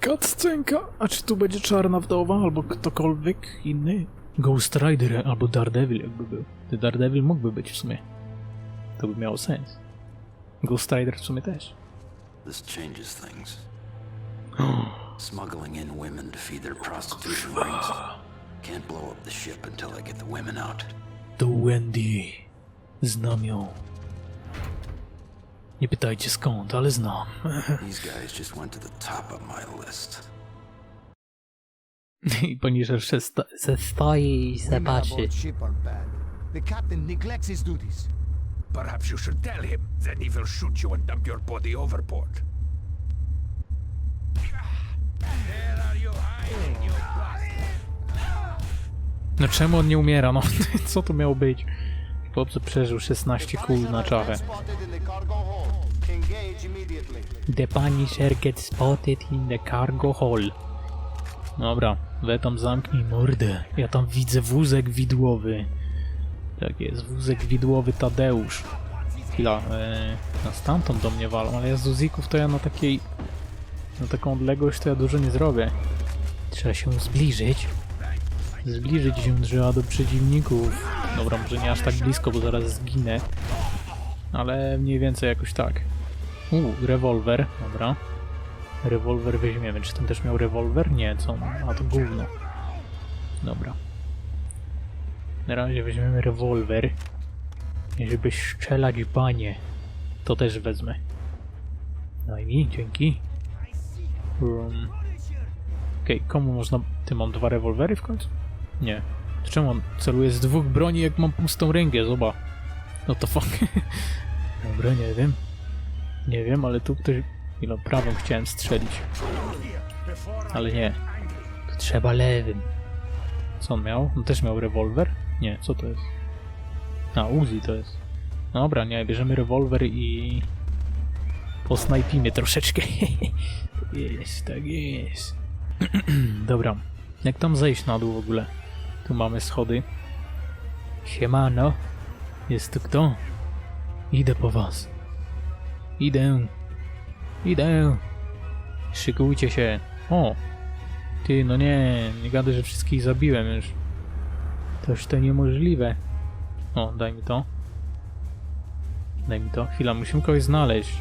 Cutscenka. A czy tu będzie Czarna Wdowa albo ktokolwiek inny? Ghost Rider albo Daredevil jakby był. Ty Daredevil mógłby być w sumie. To by miało sens. Ghost Rider w sumie też. This changes things. Smuggling in women to feed their prostitution rings. Can't blow up the ship until I get the women out. To Wendy. Znam ją. Nie pytajcie skąd, ale znam. I poniżej się sta- se stoi i bad. The captain neglects his duties. Perhaps you should tell him, then he will shoot you and dump your body overboard. Where are you hiding, you bastard? No czemu on nie umiera? No co to miało być? Chłopcy przeżył 16 kul na czachę. The Punisher gets spotted in the cargo hall. Dobra, we tam zamknij mordę. Ja tam widzę wózek widłowy. Tak jest, wózek widłowy Tadeusz. Chwila, e, na stamtąd do mnie walą, ale ja z Uzików to ja na takiej... Na taką odległość to ja dużo nie zrobię. Trzeba się zbliżyć. Zbliżyć się trzeba do przeciwników. Dobra, może nie aż tak blisko, bo zaraz zginę. Ale mniej więcej jakoś tak. Uuu, rewolwer, dobra. Rewolwer weźmiemy. Czy ten też miał rewolwer? Nie, co? A to gówno. Dobra. Na razie weźmiemy rewolwer. Żeby strzelać banie, to też wezmę. Daj mi, dzięki. Um. Okej, komu można... Ty, mam dwa rewolwery w końcu? Nie. To Czemu on celuje z dwóch broni, jak mam pustą rękę? Zobacz. No to fuck. Dobra, nie wiem. Nie wiem, ale tu ktoś... Chwilę, prawą chciałem strzelić. Ale nie. Tu trzeba lewym. Co on miał? On też miał rewolwer? Nie, co to jest? A, Uzi to jest. Dobra, nie, bierzemy rewolwer i... Posnajpimy troszeczkę. tak jest, tak jest. Dobra. Jak tam zejść na dół w ogóle? Tu mamy schody. Siemano. Jest tu kto? Idę po was. Idę. Idę. Szykujcie się. O! Ty, no nie, nie gadaj, że wszystkich zabiłem już. Toż to niemożliwe. O, daj mi to. Daj mi to. Chwila, musimy kogoś znaleźć.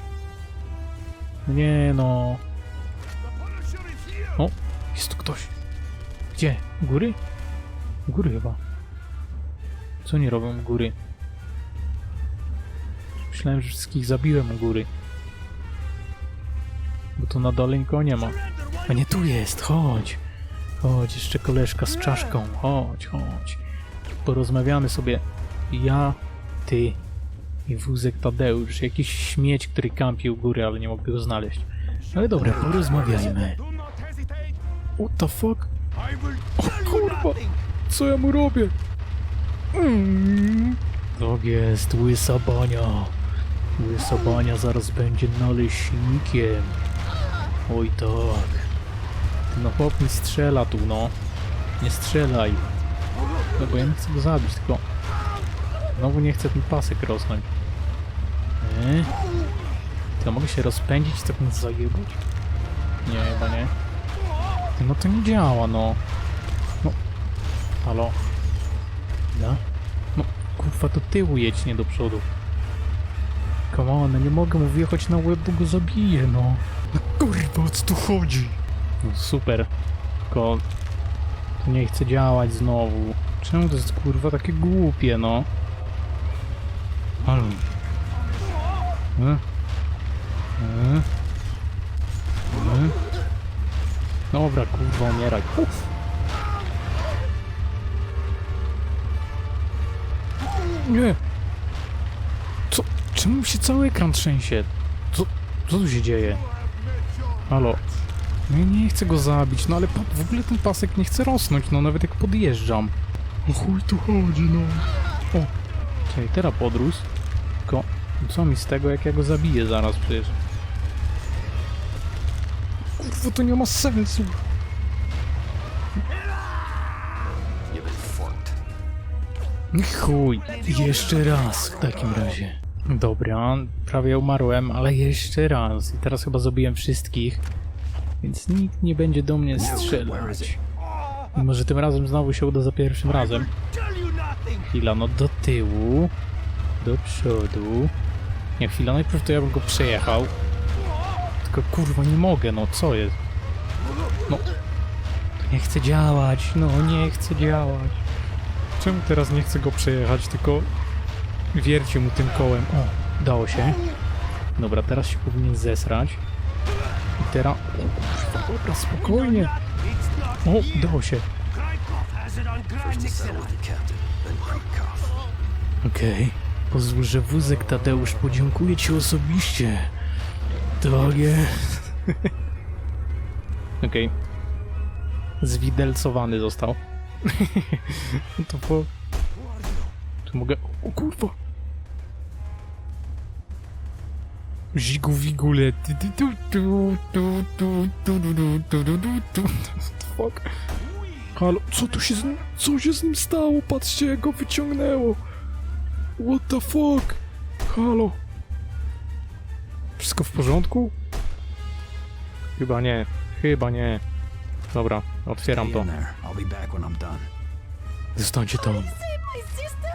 No Nie no. O, jest tu ktoś. Gdzie? Góry? Góry chyba. Co nie robią góry? Myślałem, że wszystkich zabiłem u góry. Bo tu na dole nikogo nie ma. A nie tu jest, chodź. Chodź, jeszcze koleżka z czaszką. Chodź, chodź. Porozmawiamy sobie. Ja, ty i wózek Tadeusz. Jakiś śmieć, który kampił u góry, ale nie mogę go znaleźć. Ale dobra, porozmawiajmy. What the fuck? O kurwa! Co ja mu robię? Mm. Jest, łysa bania. Łysa bania zaraz będzie naleśnikiem. Oj tak. No chłop mi strzela tu, no. Nie strzelaj. No bo ja nie chcę go zabić, tylko... Znowu nie chcę ten pasek rosnąć. Nie? To mogę się rozpędzić, tak mnie zajebać? Nie, chyba nie. No to nie działa, no. No. Halo? No? No, kurwa, do tyłu jedź, nie do przodu. Come on, nie mogę mu wjechać na łeb, bo go zabiję, no. No kurwa, o co tu chodzi? No super. Tylko... To nie chce działać znowu. Czemu to jest, kurwa, takie głupie, no? Halo? E? E? E? Dobra, kurwa, umieraj. Uff. Nie. Czemu się cały ekran trzęsie? Co, co tu się dzieje? Halo? No ja nie chcę go zabić, no ale w ogóle ten pasek nie chce rosnąć, no nawet jak podjeżdżam. O chuj tu chodzi, no. O, czekaj, teraz podrósł. Tylko, co mi z tego, jak ja go zabiję zaraz przecież? Kurwa, to nie ma sensu. Chuj, jeszcze raz w takim razie. Dobra, prawie umarłem, ale jeszcze raz. I teraz chyba zabiłem wszystkich. Więc nikt nie będzie do mnie strzelać. Mimo, że tym razem znowu się uda za pierwszym razem. Chwila, no do tyłu. Do przodu. Nie, chwila, najpierw to ja bym go przejechał. Tylko kurwa nie mogę, no co jest? No. Nie chce działać, no nie chce działać. Czemu teraz nie chcę go przejechać, tylko wierci mu tym kołem. O, dało się. Dobra, teraz się powinien zesrać. I teraz... O, dobra, spokojnie. O, dało się. Okej. Pozwól, że wózek Tadeusz podziękuję ci osobiście. Tak jest. Okej. Zwidelcowany został. To po... Tu mogę... O kurwa! What the fuck? Halo, co tu się z nim... Co się z nim stało? Patrzcie, jak go wyciągnęło. What the fuck? Halo? Wszystko w porządku? Chyba nie. Chyba nie. Dobra, otwieram Stay to. in there. I'll be back when I'm done. Zostańcie tam. Save my sister!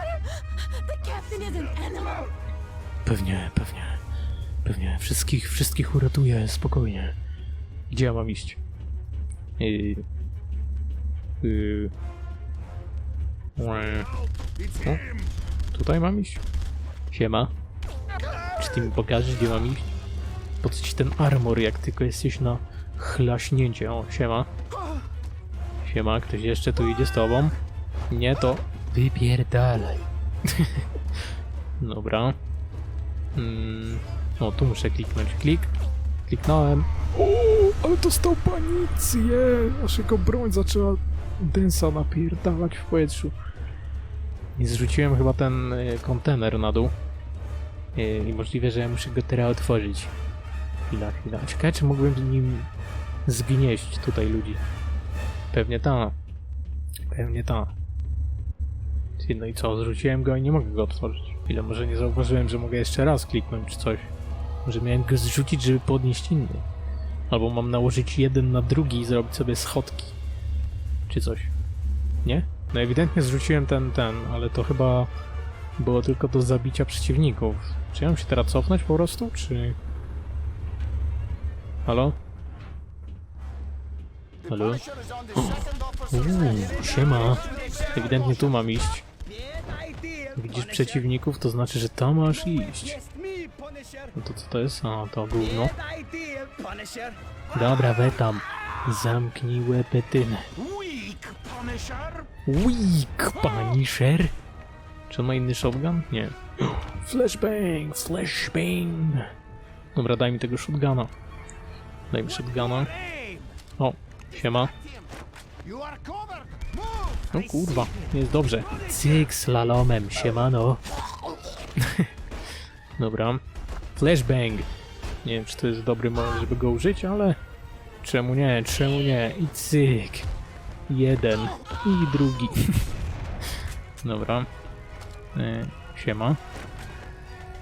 The captain is an animal! Pewnie, pewnie. Pewnie. Wszystkich, wszystkich uratuję, spokojnie. Gdzie ja mam iść? Yy... Yy... Tutaj mam iść? Siema. Czy ty mi pokażesz, gdzie mam iść? Po co ci ten armor, jak tylko jesteś na chlaśnięcie? O, siema. Siema, ktoś jeszcze tu idzie z tobą? Nie, to wypierdalaj. Dobra. Mm, o, tu muszę kliknąć. Klik. Kliknąłem. O, ale dostał panicję. Aż jego broń zaczęła densa napierdalać w powietrzu. I zrzuciłem chyba ten y, kontener na dół. Y, I możliwe, że ja muszę go teraz otworzyć. Chwila, chwila. Ciekawe, czy mógłbym nim zgnieść tutaj ludzi. Pewnie ta. Pewnie ta. No i co, zrzuciłem go i nie mogę go otworzyć. Chwilę, może nie zauważyłem, że mogę jeszcze raz kliknąć czy coś. Może miałem go zrzucić, żeby podnieść inny. Albo mam nałożyć jeden na drugi i zrobić sobie schodki. Czy coś. Nie? No ewidentnie zrzuciłem ten, ten, ale to chyba było tylko do zabicia przeciwników. Czy ja mam się teraz cofnąć po prostu, czy... Halo? Officer's Uuu, siema. Ewidentnie tu mam iść. Widzisz przeciwników, to znaczy, że tam masz iść. No to co to jest? A, to gówno. Dobra, we tam. Zamknij łepetynę. Weak Punisher! Weak, Punisher. Czy on ma inny shotgun? Nie. Flashbang, flashbang. Dobra, daj mi tego shotguna. Daj mi shotguna. O, siema. No kurwa, jest dobrze. Cyk slalomem, siemano. Dobra. Flashbang. Nie wiem, czy to jest dobry moment, żeby go użyć, ale... Czemu nie, czemu nie? I cyk. Jeden. I drugi. Dobra. E, siema.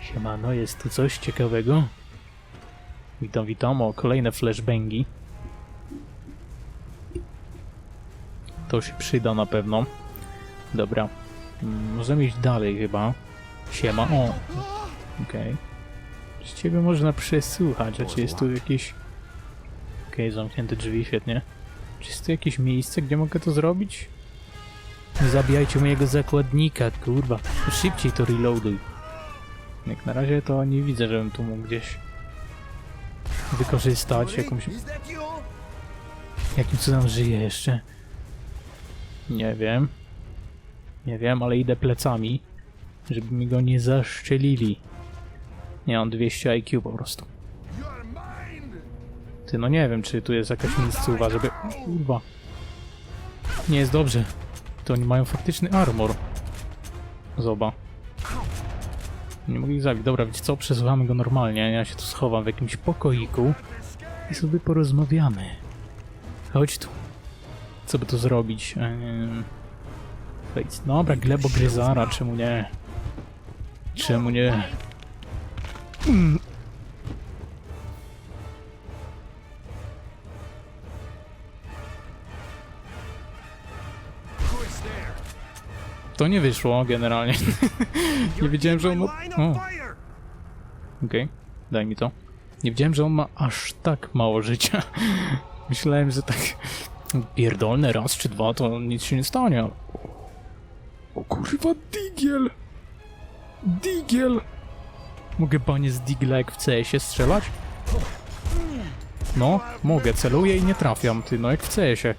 Siemano, jest tu coś ciekawego? Witam, witam. O, kolejne flashbangi. To się przyda na pewno. Dobra. Mm, Możemy iść dalej chyba. Siema. O. Okej. Z ciebie można przesłuchać, a czy jest tu jakieś... Okej, zamknięte drzwi, świetnie. Czy jest tu jakieś miejsce, gdzie mogę to zrobić? Nie zabijajcie mojego zakładnika, kurwa. Szybciej to reloaduj. Jak na razie to nie widzę, żebym tu mógł gdzieś wykorzystać jakąś? Jakim cudem żyje jeszcze? Nie wiem. Nie wiem, ale idę plecami, żeby mi go nie zaszczelili. Nie mam 200 IQ po prostu. Ty, no nie wiem, czy tu jest jakaś miejscowa, żeby... Kurwa. Nie jest dobrze. To oni mają faktyczny armor. Zoba. Nie mogę ich zabić. Dobra, wiecie co? Przesłuchamy go normalnie. Ja się tu schowam w jakimś pokoiku i sobie porozmawiamy. Chodź tu. Co by tu zrobić? Wejdź. Dobra, Glebo Gryzara, czemu nie? Czemu nie? To nie wyszło generalnie. nie wiedziałem, że on ma... Okej, okay. daj mi to. Nie wiedziałem, że on ma aż tak mało życia. Myślałem, że tak pierdolne raz czy dwa to nic się nie stanie. O kurwa, Digiel! Digiel! Mogę panie z digla jak w CS-ie strzelać? No, mogę, celuję i nie trafiam, ty, no jak w CS-ie.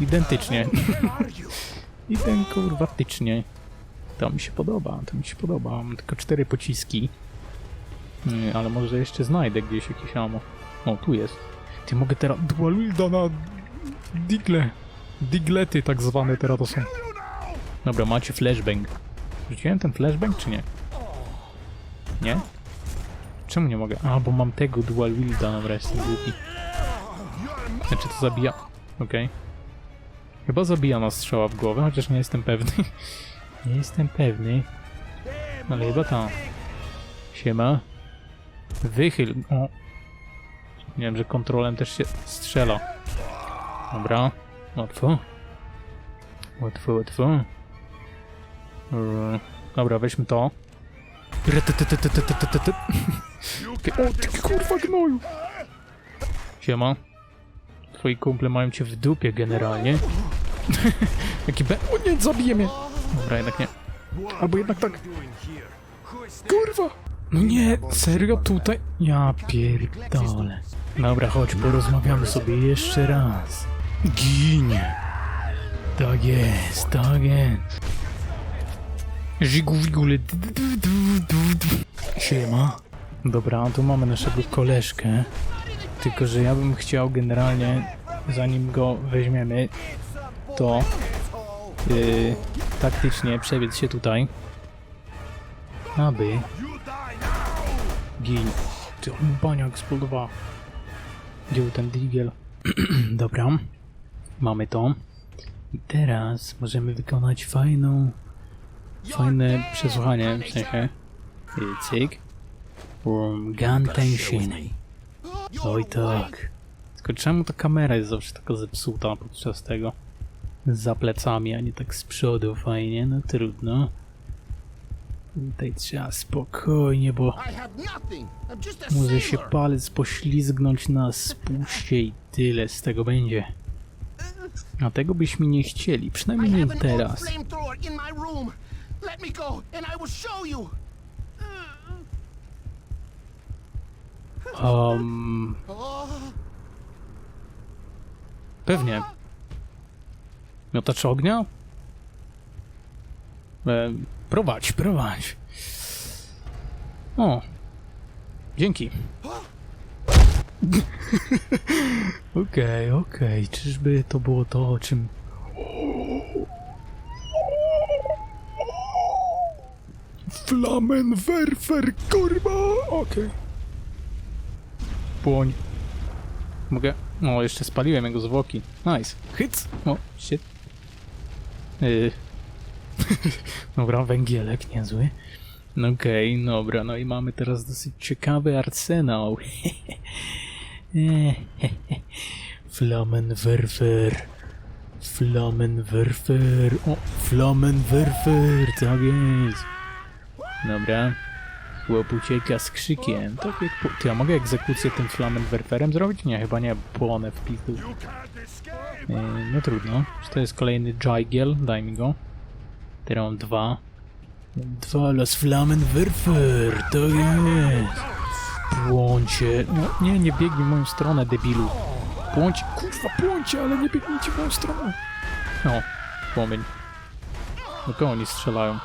Identycznie. Ident kurwa tycznie. To mi się podoba, to mi się podoba. Mam tylko cztery pociski. Yy, ale może jeszcze znajdę gdzieś jakieś ammo. O, tu jest. Ty mogę teraz dual wielda na digle. Diglety tak zwane teraz to są. Dobra, macie flashbang. Rzuciłem ten flashbang czy nie? Nie? Czemu nie mogę? A, bo mam tego dual wielda wreszcie głupi. Znaczy to zabija. Okej. Chyba zabija nas strzała w głowę, chociaż nie jestem pewny. nie jestem pewny. Ale chyba tam. Siema. Wychyl. O. Nie wiem, że kontrolem też się strzela. Dobra. Łatwo. Łatwo, łatwo. Dobra, weźmy to. O, ty kurwa gnoju! Siema. Twoi kumple mają cię w dupie generalnie. Jaki be... O nie, zabije mnie! Dobra, jednak nie. Albo jednak tak. Kurwa! No nie, serio tutaj? Ja pierdolę. Dobra, chodź, porozmawiamy sobie jeszcze raz. Ginie. Tak jest, tak jest. Żigu, wigule. Siema. Dobra, tu mamy naszego koleżkę. Tylko, że ja bym chciał generalnie, zanim go weźmiemy, to yy, taktycznie przebiec się tutaj, aby gin. Ty, on bania eksplodowała. Gdzie był ten digiel? Dobra, mamy to. I teraz możemy wykonać fajną, fajne przesłuchanie, w sensie, cyk. Um, gun tension. Oj tak. Tylko czemu ta kamera jest zawsze taka zepsuta podczas tego? Za plecami, a nie tak z przodu fajnie, no trudno. Tutaj trzeba spokojnie, bo może się palec poślizgnąć na spuście i tyle z tego będzie. A tego byśmy nie chcieli, przynajmniej nie teraz. Let me go, and I will show you. Um, pewnie. Miotacz ognia? E, prowadź, prowadź. O. Dzięki. Okej, okej. Czyżby to było to, o czym... Flamenwerfer, kurwa! Okej. Płoń. Mogę? No, jeszcze spaliłem jego zwłoki. Nice. Hyc! O, shit. Yy. dobra, węgielek niezły. No okej, dobra, no i mamy teraz dosyć ciekawy arsenał. Flamenwerfer. Flamenwerfer. O, Flamenwerfer, tak jest. Dobra. Chłop ucieka z krzykiem. Tak jak... Po... Ty, a mogę egzekucję tym Flamenwerferem zrobić? Nie, chyba nie. Płonę w pizdu. Yy, no trudno. Czy to jest kolejny Jigiel? Daj mi go. Teraz mam dwa. Dwa Las Flamenwerfer, to jest. Płoncie. No, nie, nie biegnij w moją stronę, debilu. Płoncie, kurwa, płoncie, ale nie biegnijcie w moją stronę. No, płomień. Do kogo oni strzelają?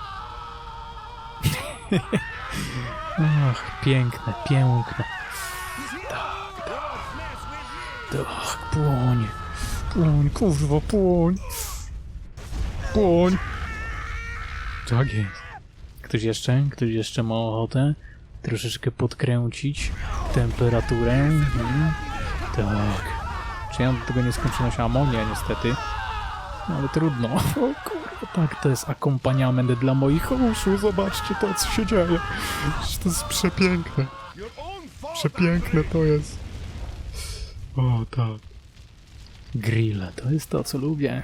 Ach, piękne, piękne. Tak, tak. Tak, płoń. Płoń, kurwa, płoń. Płoń. Tak jest. Ktoś jeszcze? Ktoś jeszcze ma ochotę? Troszeczkę podkręcić temperaturę? Mhm. Tak. Czy ja do tego nieskończoność ammo? Nie, niestety. No, ale trudno. O kurwa, tak, to jest akompaniament dla moich uszu. Zobaczcie to, co się dzieje. To jest przepiękne. Przepiękne to jest. O, tak. Grille, to jest to, co lubię.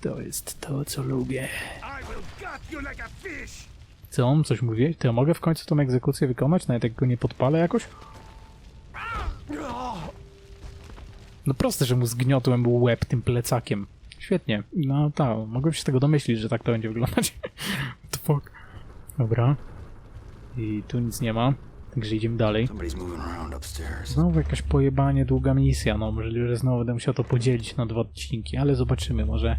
To jest to, co lubię. Co on coś mówi? To ja mogę w końcu tą egzekucję wykonać, nawet jak go nie podpalę jakoś? No proste, że mu zgniotłem łeb tym plecakiem. Świetnie. No tak, mogłem się z tego domyślić, że tak to będzie wyglądać. Fuck? Dobra. I tu nic nie ma, także idziemy dalej. Znowu jakaś pojebanie, długa misja, no możliwe, że znowu będę musiał to podzielić na dwa odcinki, ale zobaczymy, może...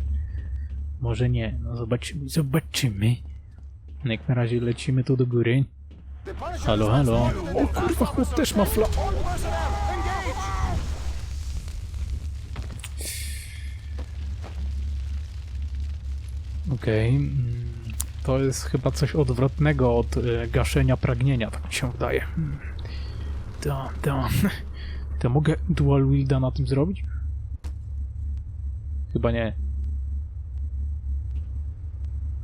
Może nie, no zobaczymy, zobaczymy. No Jak na razie lecimy tu do góry. Halo, halo. O kurwa, chłop też ma fla... Okej, mm, to jest chyba coś odwrotnego od e, gaszenia pragnienia, tak mi się wydaje. Hmm. To, to. To mogę dual wielda na tym zrobić? Chyba nie.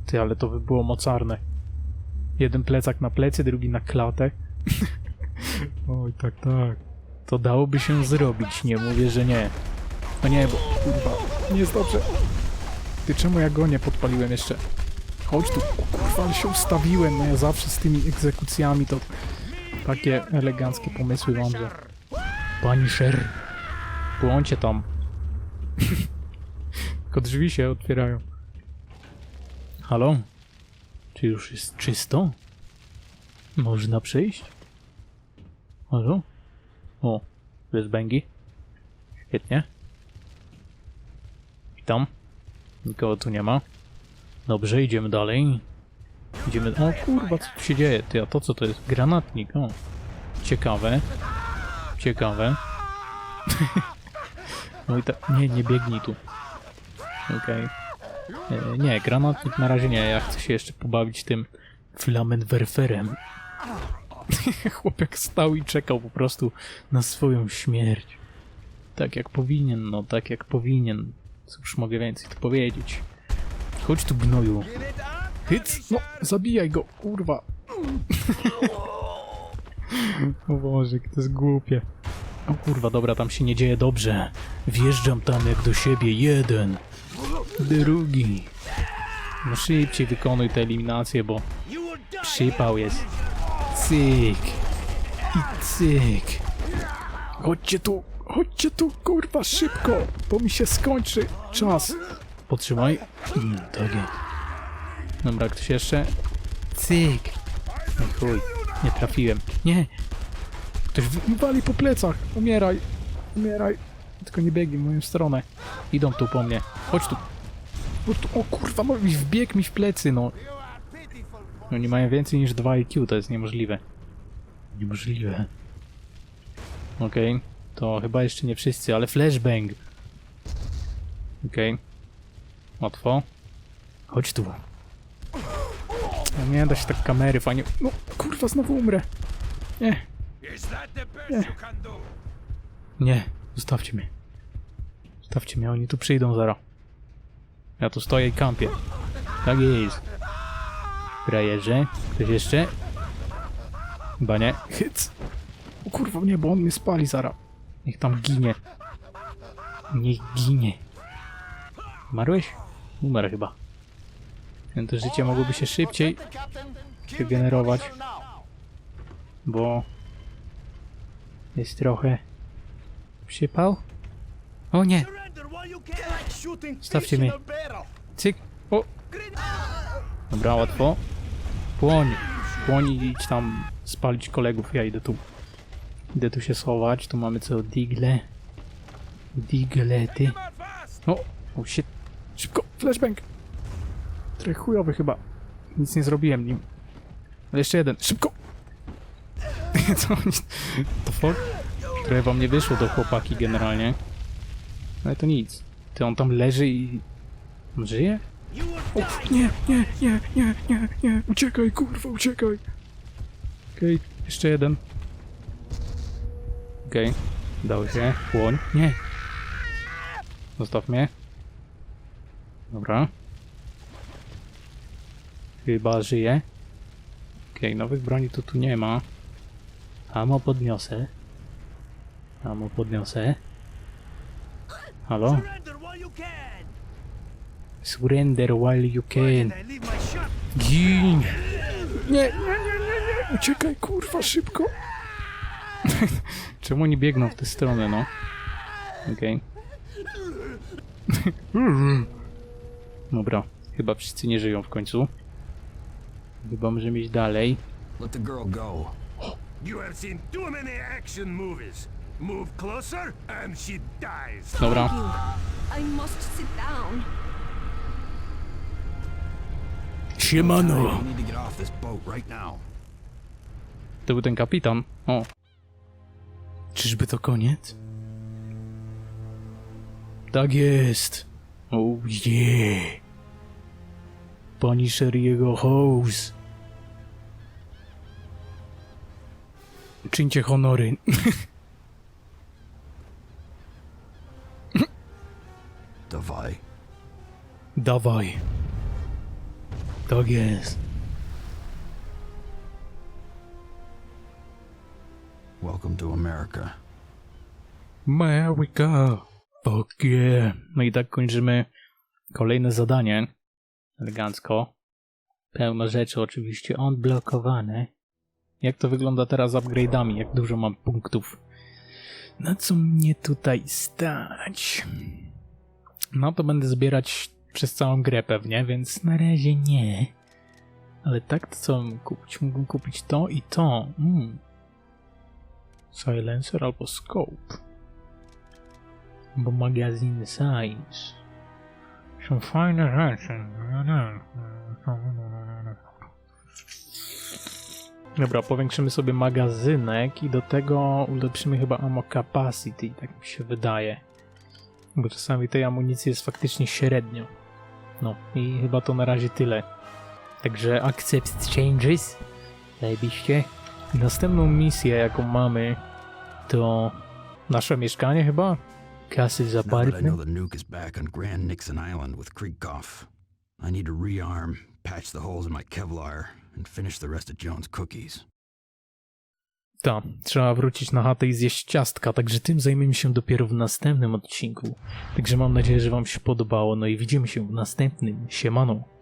Ty, ale to by było mocarne. Jeden plecak na plecy, drugi na klatę. Oj, tak, tak. To dałoby się zrobić, nie mówię, że nie. No nie, bo kurwa, nie jest dobrze. Ty, czemu ja go nie podpaliłem jeszcze? Chodź tu, kurwa, ale się ustawiłem, no ja zawsze z tymi egzekucjami to takie eleganckie pomysły mam, że... Pani Sher, błądźcie tam. Tylko drzwi się otwierają. Halo? Czy już jest czysto? Można przejść? Halo? O, jest Bengi. Świetnie. Witam. Nikogo tu nie ma. Dobrze, idziemy dalej. Idziemy... O kurwa, co tu się dzieje? Ty, a to co to jest? Granatnik, o. Ciekawe. Ciekawe. no i tak... Nie, nie biegnij tu. Okej. E, Nie, granatnik na razie nie. Ja chcę się jeszcze pobawić tym flamenwerferem. Chłopiek stał i czekał po prostu na swoją śmierć. Tak jak powinien, no tak jak powinien. Cóż mogę więcej tu powiedzieć. Chodź tu gnoju. Hyc! No, zabijaj go, kurwa. o Boże, to jest głupie. O kurwa, dobra, tam się nie dzieje dobrze. Wjeżdżam tam jak do siebie. Jeden. Drugi. No szybciej wykonuj tę eliminację, bo przypał jest. Cyk. I cyk. Chodźcie tu, chodźcie tu, kurwa, szybko, bo mi się skończy czas. Potrzymaj. Mm, tak jest. Dobra, ktoś jeszcze? Cyk. No chuj, nie trafiłem. Nie. Ktoś mi wali po plecach. Umieraj. Umieraj. Tylko nie biegnij w moją stronę. Idą tu po mnie. Chodź tu. O, tu, o kurwa, no i wbiegł mi w plecy, no. No nie mają więcej niż 2 IQ, to jest niemożliwe. Niemożliwe. Okej, to chyba jeszcze nie wszyscy, ale flashbang. Okej. Łatwo. Chodź tu. No nie da się tak kamery fajnie. No kurwa, znowu umrę. Nie, do? nie, zostawcie mnie. Zostawcie mnie, oni tu przyjdą zaraz. Ja tu stoję i kampię. Tak jest. Frajerze. Ktoś jeszcze? Chyba nie. Hyc. O kurwa, nie, bo on mnie spali zaraz. Niech tam ginie. Niech ginie. Umarłeś? Umarł chyba. To życie mogłoby się szybciej wygenerować, bo jest trochę przypał. O nie! Stawcie mnie. Cyk. O! Dobra, łatwo. Płoń. Płoń i idź tam spalić kolegów. Ja idę tu. Idę tu się schować. Tu mamy co? Digle. Diglety. O! O shit. Szybko! Flashbang! Trochę chujowy chyba. Nic nie zrobiłem nim. Ale jeszcze jeden. Szybko! Co oni... To fuck? Trochę wam nie wyszło do chłopaki generalnie. Ale to nic. Ty on tam leży i... On żyje? O, nie, nie, nie, nie, nie, nie. Uciekaj, kurwa, uciekaj. Okej, jeszcze jeden. Okej, dało się. Płoń. Nie. Zostaw mnie. Dobra. Chyba żyje. Okej, nowych broni to tu nie ma. Amo podniosę. Amo podniosę. Halo? Surrender while you can. Gin! Nie, nie, nie, nie, nie! Uciekaj, kurwa, szybko! Czemu oni biegną w tę stronę, no? Okej. Dobra, chyba wszyscy nie żyją w końcu. Chyba możemy iść dalej. Let the girl go. You have seen too many action movies. Move closer and she dies. Dobra, I must sit down. siemano! To był ten kapitan. O. Czyżby to koniec? Tak jest. Oh yeah. Punisher jego house. Czyńcie honory. Dawaj. Dawaj. Tak jest. Welcome to America. America. Fuck yeah. No i tak kończymy kolejne zadanie. Elegancko. Pełno rzeczy oczywiście odblokowane. Jak to wygląda teraz z upgrade'ami? Jak dużo mam punktów? Na co mnie tutaj stać? No to będę zbierać przez całą grę pewnie, więc na razie nie. Ale tak to co mógłbym kupić? Mógłbym kupić to i to. Mm. Silencer albo scope. Bo magazyn Science. Są fajne rzeczy. Dobra, powiększymy sobie magazynek i do tego ulepszymy chyba ammo capacity, tak mi się wydaje. Bo czasami tej amunicji jest faktycznie średnio. No i chyba to na razie tyle. Także accept changes. Zajebiście. I następną misję, jaką mamy, to nasze mieszkanie chyba? Z Now that I know the nuke is back on Grand Nixon Island with I need to rearm, patch the holes in my Kevlar, and finish the rest of Jones' cookies. Tak, trzeba wrócić na chatę i zjeść ciastka, także tym zajmiemy się dopiero w następnym odcinku. Także mam nadzieję, że wam się podobało, no i widzimy się w następnym. Siemano.